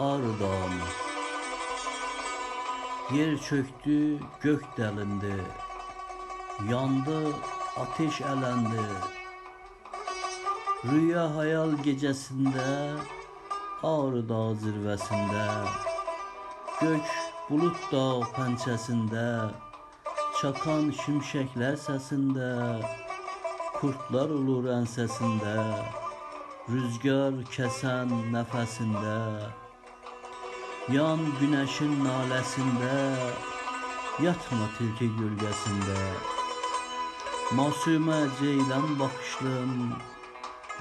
Ağrı Dağı'na. Yer çöktü, gök delindi. Yandı, ateş elendi. Rüya hayal gecesinde, Ağrı Dağı zirvesinde, Gök bulut dağ pençesinde, Çakan şimşekler sesinde, Kurtlar olur ensesinde, Rüzgar kesen nefesinde, Yan güneşin nalesinde, Yatma tilki gölgesinde, Masume ceylan bakışlım,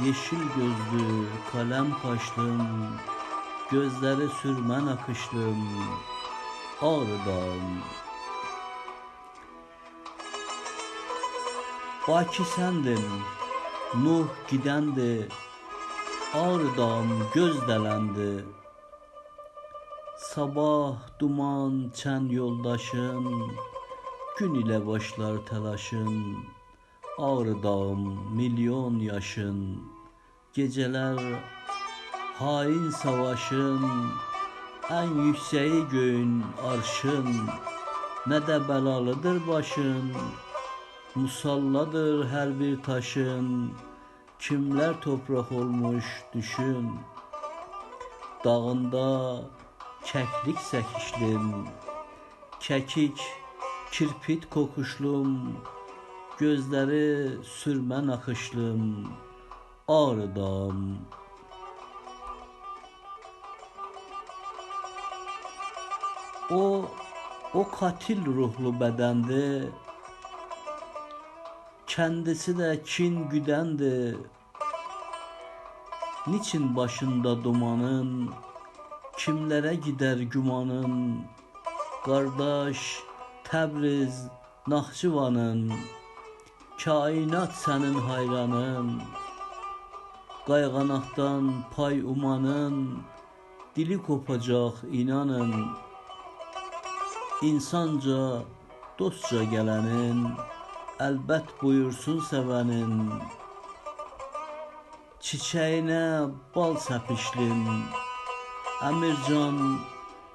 Yeşil gözlü kalem kaşlım, Gözleri sürmen akışlım, Ağrıdan. Baki sendin, Nuh gidendi, Ağrıdan göz delendi. Sabah duman çen yoldaşın, Gün ile başlar telaşın. Ağrı dağım milyon yaşın, Geceler hain savaşın, En yükseği göğün arşın, Ne de belalıdır başın, Musalladır her bir taşın, Kimler toprak olmuş düşün. Dağında keklik sekişlim, Kekik, kirpit kokuşlum, Gözleri sürmen akışlım, Ağrıdam. O, o katil ruhlu bedendi, Kendisi de kin güdendi. Niçin başında dumanın, Kimlere gider gümanın, Kardeş Təbriz Naxçıvanın, Kainat sənin hayranın, Qayğanaqdan pay umanın, Dili kopacaq inanın, İnsanca, dostca gələnin, Əlbət buyursun sevənin, Çiçəyinə bal səpişlim, Əmircan,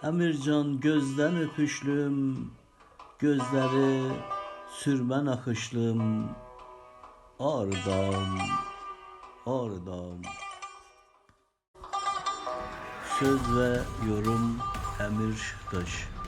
Əmircan gözdən öpüşlüm, Gözləri sürmən axışlım, Ağrıdam, Ağrıdam. Söz ve yorum Emir Şıktaş.